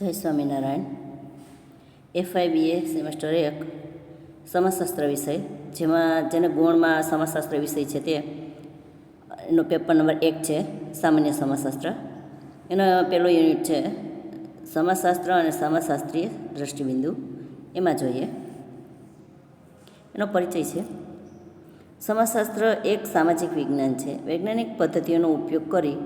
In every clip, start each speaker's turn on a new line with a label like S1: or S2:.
S1: જય સ્વામિનારાયણ. એફઆઈબીએ સેમેસ્ટર એક, સમાજશાસ્ત્ર વિષય, જેમાં જેને ગુણમાં સમાજશાસ્ત્ર વિષય છે તે, એનો પેપર નંબર એક છે, સામાન્ય સમાજશાસ્ત્ર. એનો પહેલો યુનિટ છે, સમાજશાસ્ત્ર અને સમાજશાસ્ત્રીય દ્રષ્ટિબિંદુ. એમાં જોઈએ. એનો પરિચય છે. સમાજશાસ્ત્ર એક સામાજિક વિજ્ઞાન છે. વૈજ્ઞાનિક પદ્ધતિઓનો ઉપયોગ કરી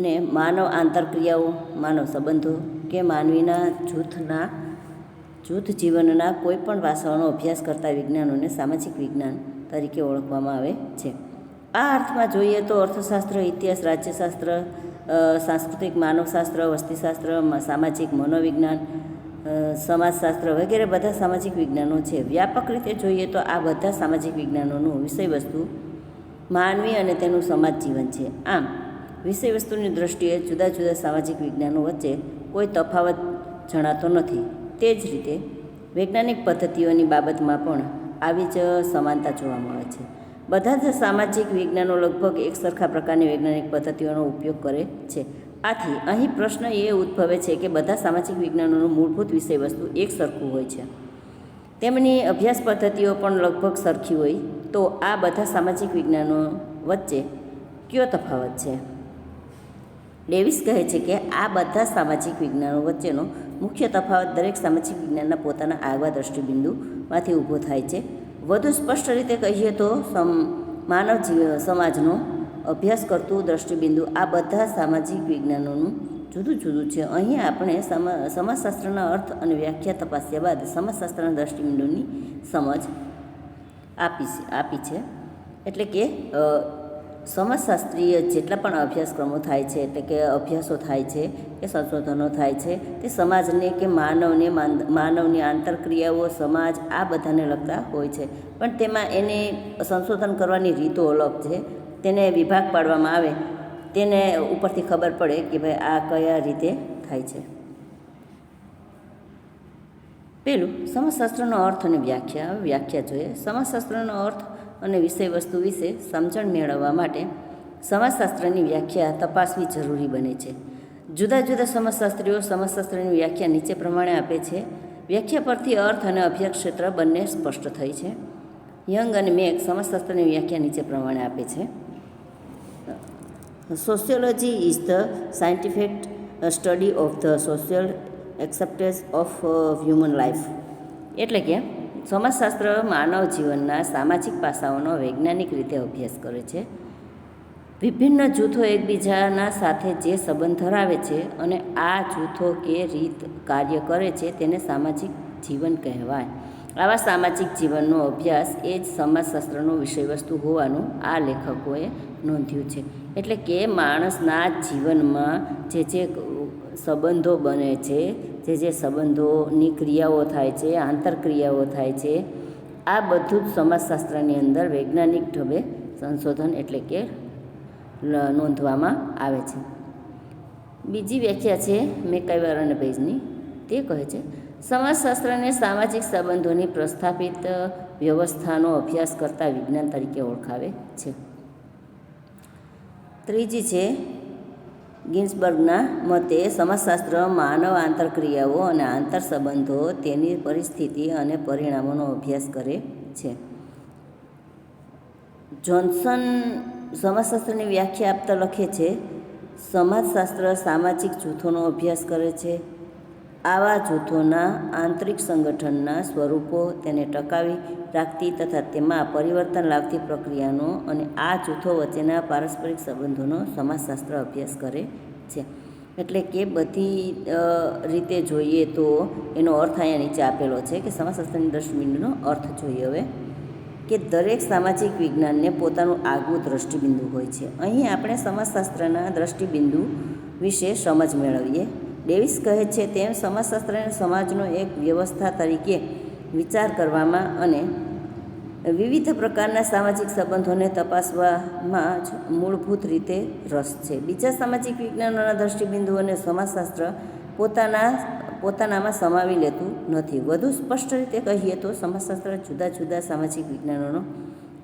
S1: ને માનવ આંતરક્રિયાઓ, માનવ સંબંધો કે માનવીના જૂથના, જૂથ જીવનના કોઈપણ પાસાઓનો અભ્યાસ કરતા વિજ્ઞાનોને સામાજિક વિજ્ઞાન તરીકે ઓળખવામાં આવે છે. આ અર્થમાં જોઈએ તો અર્થશાસ્ત્ર, ઇતિહાસ, રાજ્યશાસ્ત્ર સાંસ્કૃતિક માનવશાસ્ત્ર, વસ્તીશાસ્ત્ર સામાજિક મનોવિજ્ઞાન સમાજશાસ્ત્ર વગેરે બધા સામાજિક વિજ્ઞાનો છે. વ્યાપક રીતે જોઈએ તો આ બધા સામાજિક વિજ્ઞાનોનું વિષયવસ્તુ માનવી અને તેનું સમાજ જીવન છે. આમ વિષયવસ્તુની દ્રષ્ટિએ જુદા જુદા સામાજિક વિજ્ઞાનો વચ્ચે કોઈ તફાવત જણાતો નથી. તે જ રીતે વૈજ્ઞાનિક પદ્ધતિઓની બાબતમાં પણ આવી જ સમાનતા જોવા મળે છે. બધા જ સામાજિક વિજ્ઞાનો લગભગ એક સરખા પ્રકારની વૈજ્ઞાનિક પદ્ધતિઓનો ઉપયોગ કરે છે. આથી અહીં પ્રશ્ન એ ઉદ્ભવે છે કે બધા સામાજિક વિજ્ઞાનોનું મૂળભૂત વિષયવસ્તુ એક સરખું હોય છે. તેમની અભ્યાસ પદ્ધતિઓ પણ લગભગ સરખી હોય તો આ બધા સામાજિક વિજ્ઞાનો વચ્ચે કયો તફાવત છે? ડેવિસ કહે છે કે આ બધા સામાજિક વિજ્ઞાનો વચ્ચેનો મુખ્ય તફાવત દરેક સામાજિક વિજ્ઞાનના પોતાના આગવા દ્રષ્ટિબિંદુમાંથી ઊભો થાય છે. વધુ સ્પષ્ટ રીતે કહીએ તો સમ, માનવ જીવ, સમાજનો અભ્યાસ કરતું દ્રષ્ટિબિંદુ આ બધા સામાજિક વિજ્ઞાનોનું જુદું જુદું છે. અહીં આપણે સમા, સમાજશાસ્ત્રના અર્થ અને વ્યાખ્યા તપાસ્યા બાદ સમાજશાસ્ત્રના દ્રષ્ટિબિંદુની સમજ આપી આપી છે. એટલે કે સમાજશાસ્ત્રીય જેટલા પણ અભ્યાસક્રમો થાય છે, એટલે કે અભ્યાસો થાય છે, કે સંશોધનો થાય છે, તે સમાજને કે માનવને માનવની આંતરક્રિયાઓ, સમાજ આ બધાને લગતા હોય છે. પણ તેમાં એને સંશોધન કરવાની રીતો અલગ છે. તેને વિભાગ પાડવામાં આવે, તેને ઉપરથી ખબર પડે કે ભાઈ આ કયા રીતે થાય છે. પેલું, સમાજશાસ્ત્રનો અર્થ અને વ્યાખ્યા વ્યાખ્યા જોઈએ. સમાજશાસ્ત્રનો અર્થ અને વિષયવસ્તુ વિશે સમજણ મેળવવા માટે સમાજશાસ્ત્રની વ્યાખ્યા તપાસવી જરૂરી બને છે. જુદા જુદા સમાજશાસ્ત્રીઓ સમાજશાસ્ત્રની વ્યાખ્યા નીચે પ્રમાણે આપે છે. વ્યાખ્યા પરથી અર્થ અને અભ્યાસ ક્ષેત્ર બંને સ્પષ્ટ થઈ છે. યંગ અને મેક સમાજશાસ્ત્રની વ્યાખ્યા નીચે પ્રમાણે આપે છે. Sociology is the scientific study of the social acceptance of human life એટલે કે સમાજશાસ્ત્ર માનવ જીવનના સામાજિક પાસાઓનો વૈજ્ઞાનિક રીતે અભ્યાસ કરે છે. વિભિન્ન જૂથો એકબીજાના સાથે જે સંબંધ ધરાવે છે અને આ જૂથો કે રીત કાર્ય કરે છે તેને સામાજિક જીવન કહેવાય. આવા સામાજિક જીવનનો અભ્યાસ એ જ સમાજશાસ્ત્રનો વિષયવસ્તુ હોવાનું આ લેખકોએ નોંધ્યું છે. એટલે કે માણસના જીવનમાં જે જે સંબંધો બને છે જે જે સંબંધોની ક્રિયાઓ થાય છે, આંતરક્રિયાઓ થાય છે, આ બધું જ સમાજશાસ્ત્રની અંદર વૈજ્ઞાનિક ઢબે સંશોધન એટલે કે નોંધવામાં આવે છે. બીજી વ્યાખ્યા છે મેકાઈવાર અને પેજની તે કહે છે, સમાજશાસ્ત્રને સામાજિક સંબંધોની પ્રસ્થાપિત વ્યવસ્થાનો અભ્યાસ કરતા વિજ્ઞાન તરીકે ઓળખાવે છે. ત્રીજી છે ગિન્સબર્ગના મતે સમાજશાસ્ત્ર, માનવ આંતરક્રિયાઓ અને આંતર સંબંધો તેની પરિસ્થિતિ અને પરિણામોનો અભ્યાસ કરે છે. જોન્સન સમાજશાસ્ત્રની વ્યાખ્યા આપતા લખે છે, સમાજશાસ્ત્ર સામાજિક જૂથોનો અભ્યાસ કરે છે. આવા જૂથોના આંતરિક સંગઠનના સ્વરૂપો તેને ટકાવી રાખતી તથા તેમાં પરિવર્તન લાવતી પ્રક્રિયાનો અને આ જૂથો વચ્ચેના પારસ્પરિક સંબંધોનો સમાજશાસ્ત્ર અભ્યાસ કરે છે. એટલે કે બધી રીતે જોઈએ તો એનો અર્થ અહીંયા નીચે આપેલો છે કે સમાજશાસ્ત્રની દ્રષ્ટિબિંદુનો અર્થ જોઈએ હવે. કે દરેક સામાજિક વિજ્ઞાનને પોતાનું આગવું દ્રષ્ટિબિંદુ હોય છે. અહીં આપણે સમાજશાસ્ત્રના દ્રષ્ટિબિંદુ વિશે સમજ મેળવીએ. ડેવિસ કહે છે તેમ સમાજશાસ્ત્રને સમાજનો એક વ્યવસ્થા તરીકે વિચાર કરવામાં અને વિવિધ પ્રકારના સામાજિક સંબંધોને તપાસવામાં જ મૂળભૂત રીતે રસ છે. બીજા સામાજિક વિજ્ઞાનોના દ્રષ્ટિબિંદુઓને સમાજશાસ્ત્ર પોતાના, પોતાનામાં સમાવી લેતું નથી. વધુ સ્પષ્ટ રીતે કહીએ તો સમાજશાસ્ત્ર જુદા જુદા સામાજિક વિજ્ઞાનોનો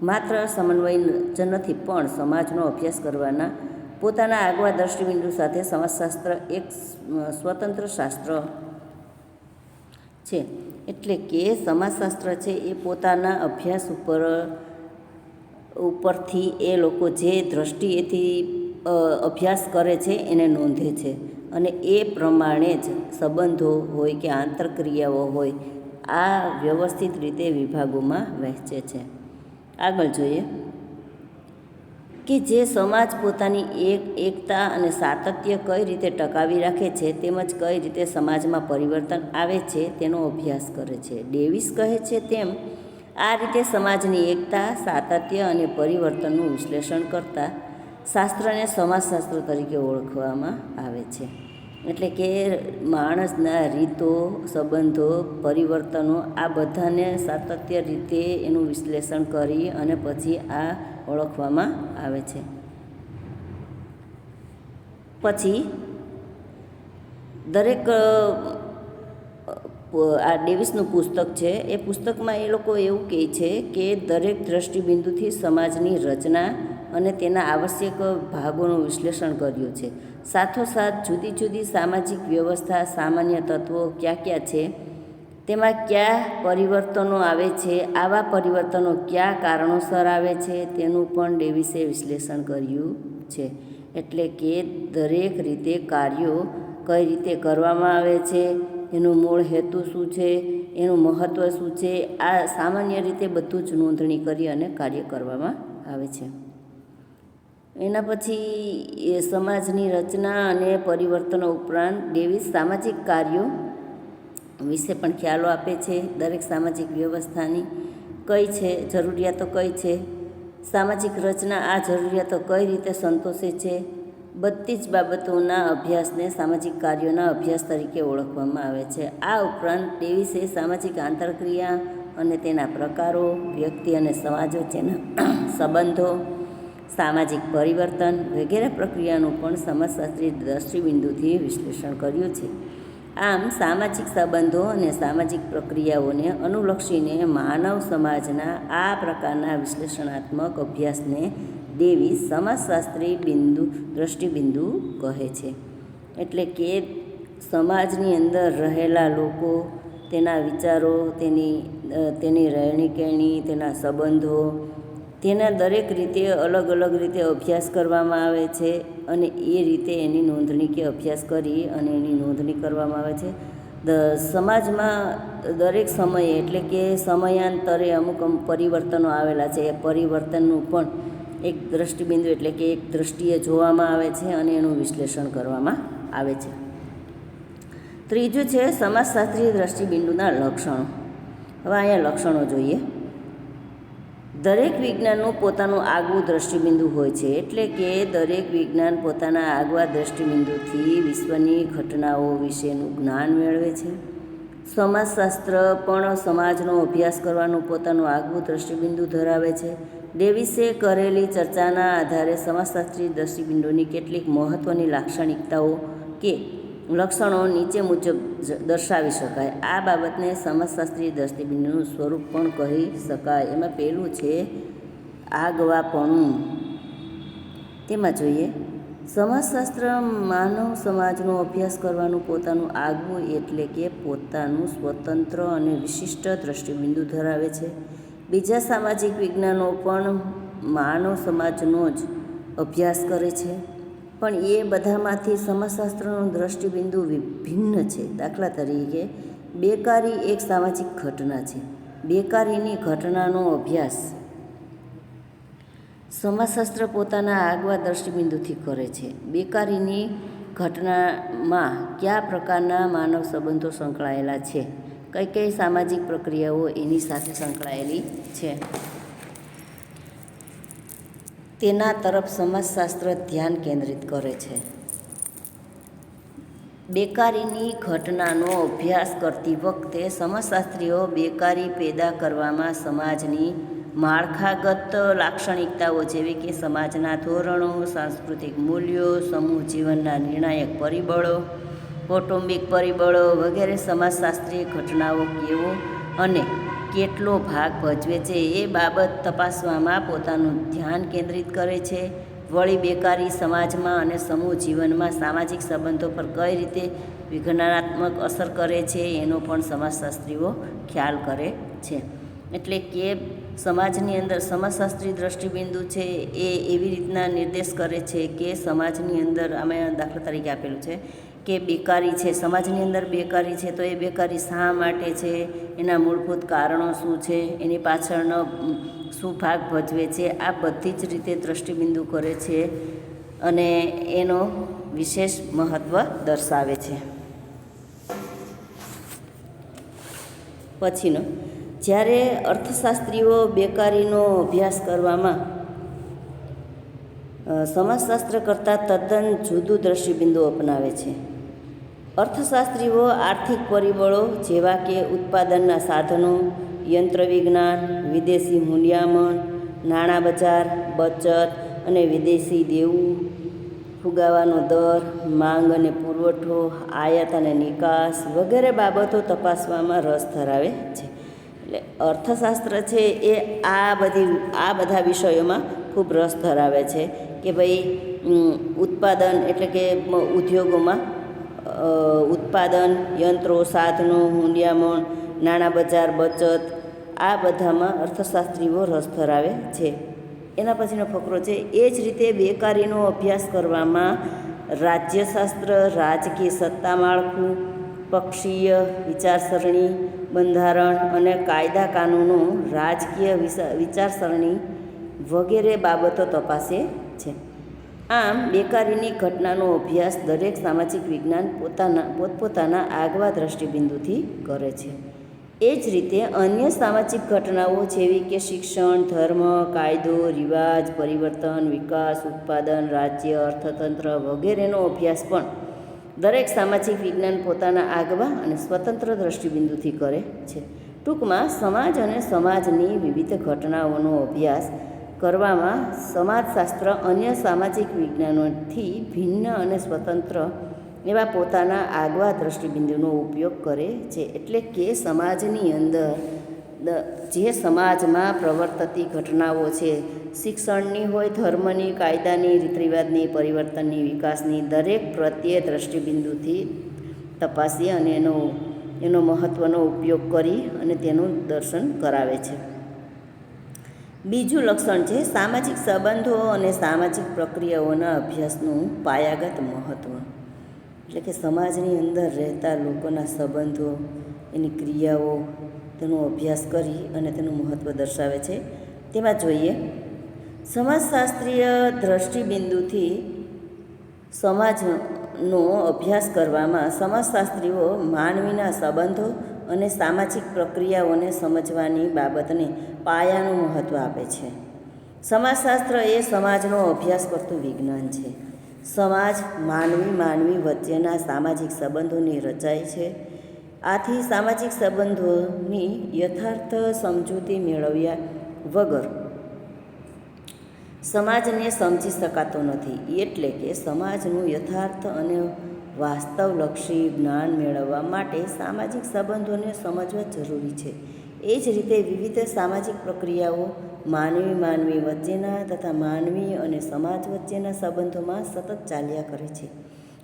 S1: માત્ર સમન્વય જ નથી, પણ સમાજનો અભ્યાસ કરવાના પોતાના આગવા દ્રષ્ટિબિંદુ સાથે સમાજશાસ્ત્ર એક સ્વતંત્ર શાસ્ત્ર છે. એટલે કે સમાજશાસ્ત્ર છે એ પોતાના અભ્યાસ ઉપર, ઉપરથી એ લોકો જે દ્રષ્ટિએથી અભ્યાસ કરે છે એને નોંધે છે. અને એ પ્રમાણે જ સંબંધો હોય કે આંતરક્રિયાઓ હોય, આ વ્યવસ્થિત રીતે વિભાગોમાં વહેંચે છે. આગળ જોઈએ. કે જે સમાજ પોતાની એક એકતા અને સાતત્ય કઈ રીતે ટકાવી રાખે છે તેમજ કઈ રીતે સમાજમાં પરિવર્તન આવે છે તેનો અભ્યાસ કરે છે. ડેવિસ કહે છે તેમ, આ રીતે સમાજની એકતા, સાતત્ય અને પરિવર્તનનું વિશ્લેષણ કરતા શાસ્ત્રને સમાજશાસ્ત્ર તરીકે ઓળખવામાં આવે છે. એટલે કે માણસના રીતો, સંબંધો, પરિવર્તનો આ બધાને સાતત્ય રીતે એનું વિશ્લેષણ કરી અને પછી આ ઓળખવામાં આવે છે. પછી, દરેક આ ડેવિસનું પુસ્તક છે. એ પુસ્તકમાં એ લોકો એવું કહે છે કે દરેક દ્રષ્ટિબિંદુથી સમાજની રચના અને તેના આવશ્યક ભાગોનું વિશ્લેષણ કર્યું છે. સાથોસાથ જુદી જુદી સામાજિક વ્યવસ્થા, સામાન્ય તત્વો ક્યાં ક્યાં છે? તેમાં કયા પરિવર્તનો આવે છે, આવા પરિવર્તનો કયા કારણોસર આવે છે, તેનું પણ ડેવિસે વિશ્લેષણ કર્યું છે. એટલે કે દરેક રીતે કાર્યો કઈ રીતે કરવામાં આવે છે, એનું મૂળ હેતુ શું છે, એનું મહત્ત્વ શું છે, આ સામાન્ય રીતે બધું જ નોંધણી કરી અને કાર્ય કરવામાં આવે છે. એના પછી એ સમાજની રચના અને પરિવર્તનો ઉપરાંત ડેવિસ સામાજિક કાર્યો વિશે પણ ખ્યાલો આપે છે, દરેક સામાજિક વ્યવસ્થાની કઈ છે, જરૂરિયાતો કઈ છે? સામાજિક રચના આ જરૂરિયાતો કઈ રીતે સંતોષે છે? બધી જ બાબતોના અભ્યાસને સામાજિક કાર્યોના અભ્યાસ તરીકે ઓળખવામાં આવે છે. આ ઉપરાંત ડેવિસે સામાજિક આંતરક્રિયા અને તેના પ્રકારો, વ્યક્તિ અને સમાજ વચ્ચેના સંબંધો, સામાજિક પરિવર્તન વગેરે પ્રક્રિયાનું પણ સમાજશાસ્ત્રી દ્રષ્ટિબિંદુથી વિશ્લેષણ કર્યું છે. આમ સામાજિક સંબંધો અને સામાજિક પ્રક્રિયાઓને અનુલક્ષીને માનવ સમાજના આ પ્રકારના વિશ્લેષણાત્મક અભ્યાસને દેવી સમાજશાસ્ત્રી બિંદુ દ્રષ્ટિબિંદુ કહે છે. એટલે કે સમાજની અંદર રહેલા લોકો, તેના વિચારો, તેની તેની રહેણી કહેણી તેના સંબંધો તેના દરેક રીતે અલગ અલગ રીતે અભ્યાસ કરવામાં આવે છે અને એ રીતે એની નોંધણી કે અભ્યાસ કરી અને એની નોંધણી કરવામાં આવે છે. દ, સમાજમાં દરેક સમયે એટલે કે સમયાંતરે અમુક અમુક પરિવર્તનો આવેલા છે. એ પરિવર્તનનું પણ એક દ્રષ્ટિબિંદુ એટલે કે એક દૃષ્ટિએ જોવામાં આવે છે અને એનું વિશ્લેષણ કરવામાં આવે છે. ત્રીજું છે સમાજશાસ્ત્રીય દ્રષ્ટિબિંદુના લક્ષણો. હવે અહીંયા લક્ષણો જોઈએ. દરેક વિજ્ઞાનનું પોતાનું આગવું દ્રષ્ટિબિંદુ હોય છે એટલે કે દરેક વિજ્ઞાન પોતાના આગવા દ્રષ્ટિબિંદુથી વિશ્વની ઘટનાઓ વિશેનું જ્ઞાન મેળવે છે. સમાજશાસ્ત્ર પણ સમાજનો અભ્યાસ કરવાનું પોતાનું આગવું દ્રષ્ટિબિંદુ ધરાવે છે. ડેવિસે કરેલી ચર્ચાના આધારે સમાજશાસ્ત્રી દ્રષ્ટિબિંદુની કેટલીક મહત્ત્વની લાક્ષણિકતાઓ કે લક્ષણો નીચે મુજબ દર્શાવી શકાય. આ બાબતને સમાજશાસ્ત્રીય દ્રષ્ટિબિંદુનું સ્વરૂપ પણ કહી શકાય. એમાં પહેલું છે આગવાપણું. તેમાં જોઈએ, સમાજશાસ્ત્ર માનવ સમાજનો અભ્યાસ કરવાનું પોતાનું આગવું એટલે કે પોતાનું સ્વતંત્ર અને વિશિષ્ટ દ્રષ્ટિબિંદુ ધરાવે છે. બીજા સામાજિક વિજ્ઞાનો પણ માનવ સમાજનો જ અભ્યાસ કરે છે. પણ એ બધામાંથી સમાજશાસ્ત્રનું દ્રષ્ટિબિંદુ વિભિન્ન છે. દાખલા તરીકે, બેકારી એક સામાજિક ઘટના છે. બેકારીની ઘટનાનો અભ્યાસ સમાજશાસ્ત્ર પોતાના આગવા દ્રષ્ટિબિંદુથી કરે છે. બેકારીની ઘટનામાં કયા પ્રકારના માનવ સંબંધો સંકળાયેલા છે? કઈ કઈ સામાજિક પ્રક્રિયાઓ એની સાથે સંકળાયેલી છે? તેના તરફ સમાજશાસ્ત્ર ધ્યાન કેન્દ્રિત કરે છે. બેકારીની ઘટનાનો અભ્યાસ કરતી વખતે સમાજશાસ્ત્રીઓ બેકારી પેદા કરવામાં સમાજની માળખાગત લાક્ષણિકતાઓ જેવી કે સમાજના ધોરણો, સાંસ્કૃતિક મૂલ્યો, સમૂહ જીવનના નિર્ણાયક પરિબળો, કૌટુંબિક પરિબળો વગેરે સમાજશાસ્ત્રીય ઘટનાઓ કેવો અને કેટલો ભાગ ભજવે છે એ બાબત તપાસવામાં પોતાનું ધ્યાન કેન્દ્રિત કરે છે. વળી બેકારી સમાજમાં અને સમૂહ જીવનમાં સામાજિક સંબંધો પર કઈ રીતે વિઘટનાત્મક અસર કરે છે એનો પણ સમાજશાસ્ત્રીઓ ખ્યાલ કરે છે. એટલે કે સમાજની અંદર સમાજશાસ્ત્રી દ્રષ્ટિબિંદુ છે એ એવી રીતના નિર્દેશ કરે છે કે સમાજની અંદર અમે દાખલા તરીકે આપેલું છે કે બેકારી છે, સમાજની અંદર બેકારી છે, તો એ બેકારી શા માટે છે? એના મૂળભૂત કારણો શું છે? એની પાછળનો શું ભાગ ભજવે છે? આ બધી જ રીતે દ્રષ્ટિબિંદુ કરે છે અને એનો વિશેષ મહત્ત્વ દર્શાવે છે. પછીનો, જ્યારે અર્થશાસ્ત્રીઓ બેકારીનો અભ્યાસ કરવામાં સમાજશાસ્ત્ર કરતાં તદ્દન જુદું દ્રષ્ટિબિંદુ અપનાવે છે. અર્થશાસ્ત્રીઓ આર્થિક પરિબળો જેવા કે ઉત્પાદનના સાધનો યંત્ર વિજ્ઞાન વિદેશી મૂલ્યામણ નાણાં બજાર, બચત અને વિદેશી દેવું, ફુગાવાનો દર, માંગ અને પુરવઠો, આયાત અને નિકાસ વગેરે બાબતો તપાસવામાં રસ ધરાવે છે. એટલે અર્થશાસ્ત્ર છે એ આ બધી, આ બધા વિષયોમાં ખૂબ રસ ધરાવે છે કે ભાઈ ઉત્પાદન એટલે કે ઉદ્યોગોમાં ઉત્પાદન યંત્રો, સાધનો, હુંડિયામણ, નાણાં બજાર, બચત, આ બધામાં અર્થશાસ્ત્રીઓ રસ ધરાવે છે. એના પછીનો ફકરો છે, એ જ રીતે બેકારીનો અભ્યાસ કરવામાં રાજ્યશાસ્ત્ર, રાજકીય સત્તા માળખું પક્ષીય વિચારસરણી, બંધારણ અને કાયદા કાનૂનો રાજકીય વિચારસરણી વગેરે બાબતો તપાસે છે. આમ, બેકારીની ઘટનાનો અભ્યાસ દરેક સામાજિક વિજ્ઞાન પોતાના, પોતપોતાના આગવા દ્રષ્ટિબિંદુથી કરે છે. એ જ રીતે અન્ય સામાજિક ઘટનાઓ જેવી કે શિક્ષણ, ધર્મ, કાયદો, રિવાજ, પરિવર્તન, વિકાસ, ઉત્પાદન, રાજ્ય, અર્થતંત્ર વગેરેનો અભ્યાસ પણ દરેક સામાજિક વિજ્ઞાન પોતાના આગવા અને સ્વતંત્ર દ્રષ્ટિબિંદુથી કરે છે. ટૂંકમાં, સમાજ અને સમાજની વિવિધ ઘટનાઓનો અભ્યાસ કરવામાં સમાજશાસ્ત્ર, અન્ય સામાજિક વિજ્ઞાનોથી ભિન્ન અને સ્વતંત્ર એવા પોતાના આગવા દ્રષ્ટિબિંદુનો ઉપયોગ કરે છે. એટલે કે સમાજની અંદર જે સમાજમાં પ્રવર્તતી ઘટનાઓ છે, શિક્ષણની હોય, ધર્મની, કાયદાની રીત રિવાજની પરિવર્તનની, વિકાસની, દરેક પ્રત્યે દ્રષ્ટિબિંદુથી તપાસી અને એનો એનો મહત્ત્વનો ઉપયોગ કરી અને તેનું દર્શન કરાવે છે. બીજું લક્ષણ છે સામાજિક સંબંધો અને સામાજિક પ્રક્રિયાઓના અભ્યાસનું પાયાગત મહત્ત્વ એટલે કે સમાજની અંદર રહેતા લોકોના સંબંધો, એની ક્રિયાઓ, તેનો અભ્યાસ કરી અને તેનું મહત્ત્વ દર્શાવે છે. તેમાં જોઈએ, સમાજશાસ્ત્રીય દ્રષ્ટિબિંદુથી સમાજનો અભ્યાસ કરવામાં સમાજશાસ્ત્રીઓ માનવીના સંબંધો અને સામાજિક પ્રક્રિયાઓને સમજવાની બાબતને પાયાનું મહત્ત્વ આપે છે. સમાજશાસ્ત્ર એ સમાજનો અભ્યાસ કરતું વિજ્ઞાન છે. સમાજ માનવી માનવી વચ્ચેના સામાજિક સંબંધોની રચાય છે. આથી સામાજિક સંબંધોની યથાર્થ સમજૂતી મેળવ્યા વગર સમાજને સમજી શકાતો નથી. એટલે કે સમાજનું યથાર્થ અને વાસ્તવલક્ષી જ્ઞાન મેળવવા માટે સામાજિક સંબંધોને સમજવા જરૂરી છે. એ જ રીતે વિવિધ સામાજિક પ્રક્રિયાઓ માનવી માનવી વચ્ચેના તથા માનવી અને સમાજ વચ્ચેના સંબંધોમાં સતત ચાલ્યા કરે છે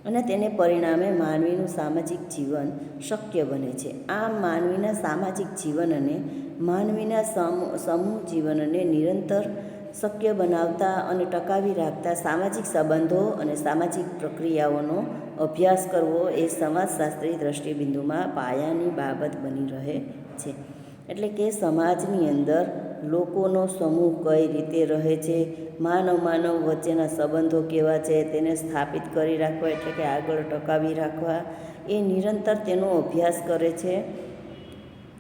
S1: અને તેને પરિણામે માનવીનું સામાજિક જીવન શક્ય બને છે. આમ માનવીના સામાજિક જીવન અને માનવીના સમૂહ જીવનને નિરંતર શક્ય બનાવતા અને ટકાવી રાખતા સામાજિક સંબંધો અને સામાજિક પ્રક્રિયાઓનો અભ્યાસ કરવો એ સમાજશાસ્ત્રી દ્રષ્ટિબિંદુમાં પાયાની બાબત બની રહે છે. એટલે કે સમાજની અંદર લોકોનો સમૂહ કઈ રીતે રહે છે, માનવ માનવ વચ્ચેના સંબંધો કેવા છે, તેને સ્થાપિત કરી રાખવા એટલે કે આગળ ટકાવી રાખવા, એ નિરંતર તેનો અભ્યાસ કરે છે.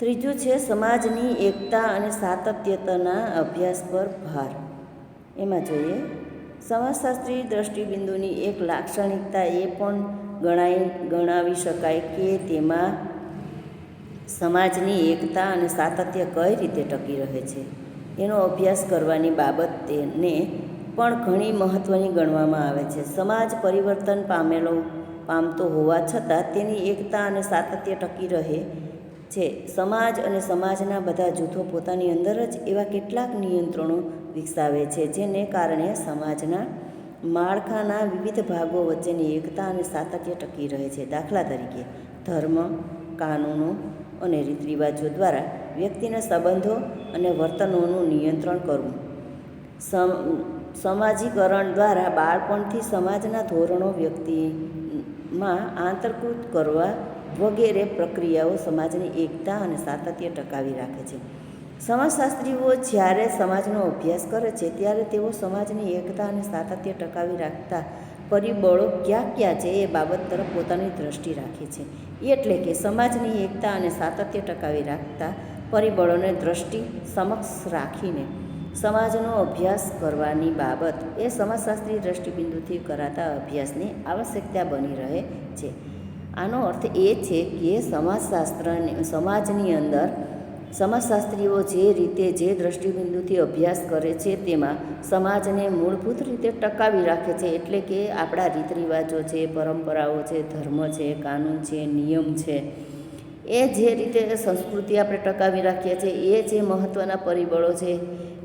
S1: ત્રીજું છે સમાજની એકતા અને સાતત્યતાના અભ્યાસ પર ભાર. એમાં જોઈએ, સમાજશાસ્ત્રી દ્રષ્ટિબિંદુની એક લાક્ષણિકતા એ પણ ગણાઈ ગણાવી શકાય કે તેમાં સમાજની એકતા અને સાતત્ય કઈ રીતે ટકી રહે છે. એનો અભ્યાસ કરવાની બાબત તેને પણ ઘણી મહત્ત્વની ગણવામાં આવે છે. સમાજ પરિવર્તન પામેલો, પામતો હોવા છતાં તેની એકતા અને સાતત્ય ટકી રહે છે. સમાજ અને સમાજના બધા જૂથો પોતાની અંદર જ એવા કેટલાક નિયંત્રણો વિકસાવે છે, જેને કારણે સમાજના માળખાના વિવિધ ભાગો વચ્ચેની એકતા અને સાતત્ય ટકી રહે છે. દાખલા તરીકે, ધર્મ, કાનૂનો અને રીત રિવાજો દ્વારા વ્યક્તિના સંબંધો અને વર્તનોનું નિયંત્રણ કરવું. સમ, સમાજીકરણ દ્વારા બાળપણથી સમાજના ધોરણો વ્યક્તિમાં આંતરકૃત કરવા વગેરે પ્રક્રિયાઓ સમાજની એકતા અને સાતત્ય ટકાવી રાખે છે. સમાજશાસ્ત્રીઓ જ્યારે સમાજનો અભ્યાસ કરે છે, ત્યારે તેઓ સમાજની એકતા અને સાતત્ય ટકાવી રાખતા પરિબળો ક્યાં ક્યાં છે એ બાબત તરફ પોતાની દ્રષ્ટિ રાખે છે. એટલે કે સમાજની એકતા અને સાતત્ય ટકાવી રાખતા પરિબળોને દ્રષ્ટિ સમક્ષ રાખીને સમાજનો અભ્યાસ કરવાની બાબત એ સમાજશાસ્ત્રી દ્રષ્ટિબિંદુથી કરાતા અભ્યાસની આવશ્યકતા બની રહે છે. આનો અર્થ એ છે કે સમાજશાસ્ત્રની, સમાજની અંદર સમાજશાસ્ત્રીઓ જે રીતે જે દ્રષ્ટિબિંદુથી અભ્યાસ કરે છે તેમાં સમાજને મૂળભૂત રીતે ટકાવી રાખે છે, એટલે કે આપણા રીત રિવાજો છે, પરંપરાઓ છે, ધર્મ છે, કાનૂન છે, નિયમ છે, એ જે રીતે સંસ્કૃતિ આપણે ટકાવી રાખીએ છીએ, એ જે મહત્ત્વના પરિબળો છે,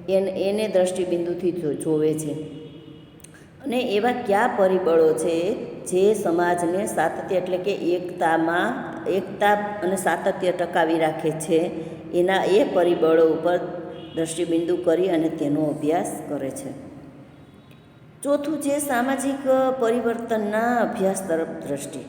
S1: એને એને દ્રષ્ટિબિંદુથી જોવે છે. અને એવા કયા પરિબળો છે જે સમાજને સાતત્ય એટલે કે એકતામાં, એકતા અને સાતત્ય ટકાવી રાખે છે, એના એ પરિબળો ઉપર દ્રષ્ટિબિંદુ કરી અને તેનો અભ્યાસ કરે છે. ચોથું છે સામાજિક પરિવર્તનના અભ્યાસ તરફ દ્રષ્ટિ.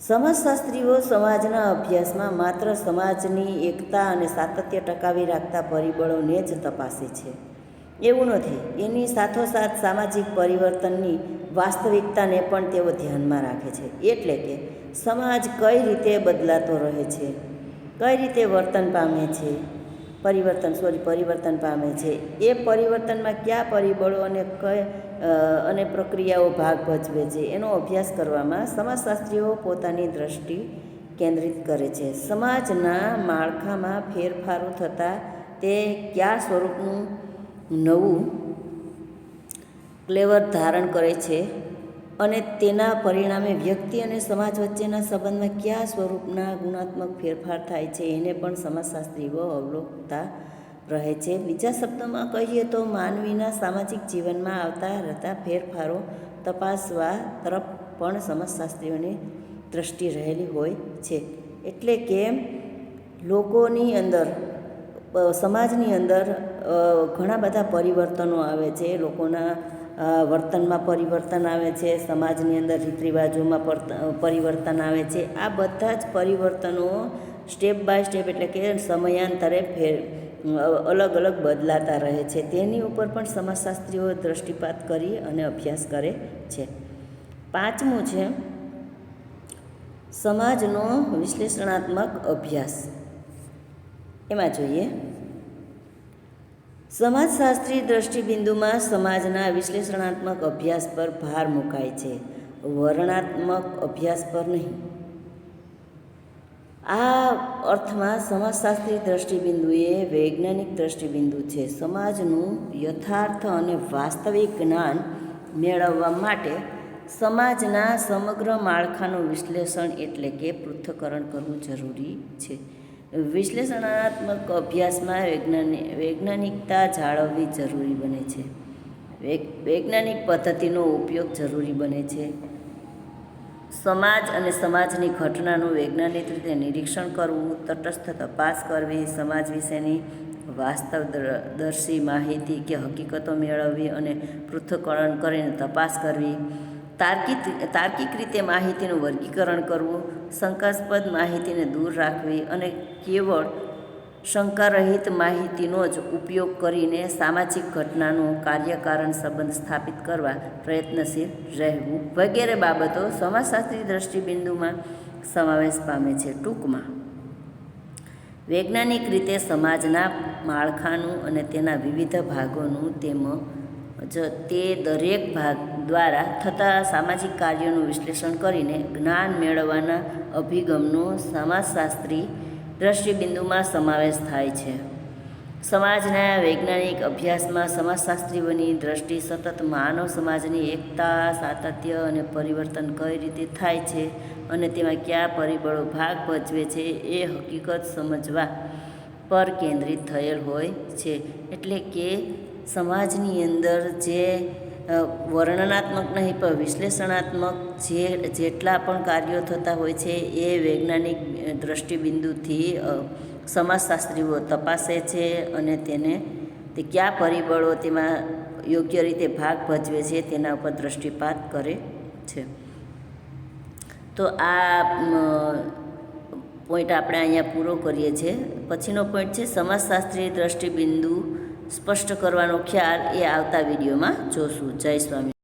S1: સમાજશાસ્ત્રીઓ સમાજના અભ્યાસમાં માત્ર સમાજની એકતા અને સાતત્ય ટકાવી રાખતા પરિબળોને જ તપાસે છે. એવું નથી. એની સાથોસાથ સામાજિક પરિવર્તનની વાસ્તવિકતાને પણ તેઓ ધ્યાનમાં રાખે છે. એટલે કે સમાજ કઈ રીતે બદલાતો રહે છે? કઈ રીતે વર્તન પામે છે? પરિવર્તન સોરી પરિવર્તન પામે છે? એ પરિવર્તનમાં કયા પરિબળો અને કઈ અને પ્રક્રિયાઓ ભાગ ભજવે છે? એનો અભ્યાસ કરવામાં સમાજશાસ્ત્રીઓ પોતાની દ્રષ્ટિ કેન્દ્રિત કરે છે. સમાજના માળખામાં ફેરફારો થતાં તે કયા સ્વરૂપનું નવું ક્લેવર ધારણ કરે છે અને તેના પરિણામે વ્યક્તિ અને સમાજ વચ્ચેના સંબંધમાં કયા સ્વરૂપના ગુણાત્મક ફેરફાર થાય છે એને પણ સમાજશાસ્ત્રીઓ અવલોકતા રહે છે. બીજા શબ્દોમાં કહીએ તો માનવીના સામાજિક જીવનમાં આવતા રહેતા ફેરફારો તપાસવા તરફ પણ સમાજશાસ્ત્રીઓની દ્રષ્ટિ રહેલી હોય છે. એટલે કે લોકોની અંદર સમાજની અંદર ઘણા બધા પરિવર્તનો આવે છે. લોકોના વર્તનમાં પરિવર્તન આવે છે. સમાજની અંદર રીત રિવાજોમાં પરિવર્તન આવે છે. આ બધા જ પરિવર્તનો સ્ટેપ બાય સ્ટેપ એટલે કે સમયાંતરે ફેર અલગ અલગ બદલાતા રહે છે. તેની ઉપર પણ સમાજશાસ્ત્રીઓ દૃષ્ટિપાત કરી અને અભ્યાસ કરે છે. પાંચમું છે, સમાજનો વિશ્લેષણાત્મક અભ્યાસ. એમાં જોઈએ. સમાજશાસ્ત્રી દ્રષ્ટિબિંદુમાં સમાજના વિશ્લેષણાત્મક અભ્યાસ પર ભાર મુકાય છે. વર્ણાત્મક અભ્યાસ પર નહીં. આ અર્થમાં સમાજશાસ્ત્રી દ્રષ્ટિબિંદુએ વૈજ્ઞાનિક દ્રષ્ટિબિંદુ છે. સમાજનું યથાર્થ અને વાસ્તવિક જ્ઞાન મેળવવા માટે સમાજના સમગ્ર માળખાનું વિશ્લેષણ એટલે કે પૃથ્થકરણ કરવું જરૂરી છે. વિશ્લેષણાત્મક અભ્યાસમાં વૈજ્ઞાનિક વૈજ્ઞાનિકતા જાળવવી જરૂરી બને છે. વૈજ્ઞાનિક પદ્ધતિનો ઉપયોગ જરૂરી બને છે. સમાજ અને સમાજની ઘટનાનું વૈજ્ઞાનિક રીતે નિરીક્ષણ કરવું, તટસ્થ તપાસ કરવી, સમાજ વિશેની વાસ્તવ દર્શી માહિતી કે હકીકતો મેળવવી અને પૃથ્થકરણ કરીને તપાસ કરવી તાર્કિક તાર્કિક રીતે માહિતીનું વર્ગીકરણ કરવું, શંકાસ્પદ માહિતીને દૂર રાખવી અને કેવળ શંકારહિત માહિતીનો જ ઉપયોગ કરીને સામાજિક ઘટનાનું કાર્યકારણ સંબંધ સ્થાપિત કરવા પ્રયત્નશીલ રહેવું વગેરે બાબતો સમાજશાસ્ત્રી દ્રષ્ટિબિંદુમાં સમાવેશ પામે છે ટૂંકમાં. વૈજ્ઞાનિક રીતે સમાજના માળખાનું અને તેના વિવિધ ભાગોનું તેમજ તે દરેક ભાગ દ્વારા થતા સામાજિક કાર્યોનું વિશ્લેષણ કરીને જ્ઞાન મેળવવાના અભિગમનો સમાજશાસ્ત્રી દ્રષ્ટિબિંદુમાં સમાવેશ થાય છે. સમાજના વૈજ્ઞાનિક અભ્યાસમાં સમાજશાસ્ત્રીઓની દ્રષ્ટિ સતત માનવ સમાજની એકતા, સાતત્ય અને પરિવર્તન કઈ રીતે થાય છે અને તેમાં કયા પરિબળો ભાગ ભજવે છે એ હકીકત સમજવા પર કેન્દ્રિત થયેલ હોય છે. એટલે કે સમાજની અંદર જે વર્ણનાત્મક નહીં, પણ વિશ્લેષણાત્મક જે, જેટલા પણ કાર્યો થતા હોય છે, એ વૈજ્ઞાનિક દ્રષ્ટિબિંદુથી સમાજશાસ્ત્રીઓ તપાસે છે અને તેને, તે કયા પરિબળો તેમાં યોગ્ય રીતે ભાગ ભજવે છે, તેના ઉપર દૃષ્ટિપાત કરે છે. તો આ પોઈન્ટ આપણે અહીંયા પૂરો કરીએ છીએ. પછીનો પોઈન્ટ છે, સમાજશાસ્ત્રીય દ્રષ્ટિબિંદુ સ્પષ્ટ કરવાનો ખ્યાલ એ આવતા વિડીયોમાં જોશું. જય સ્વામી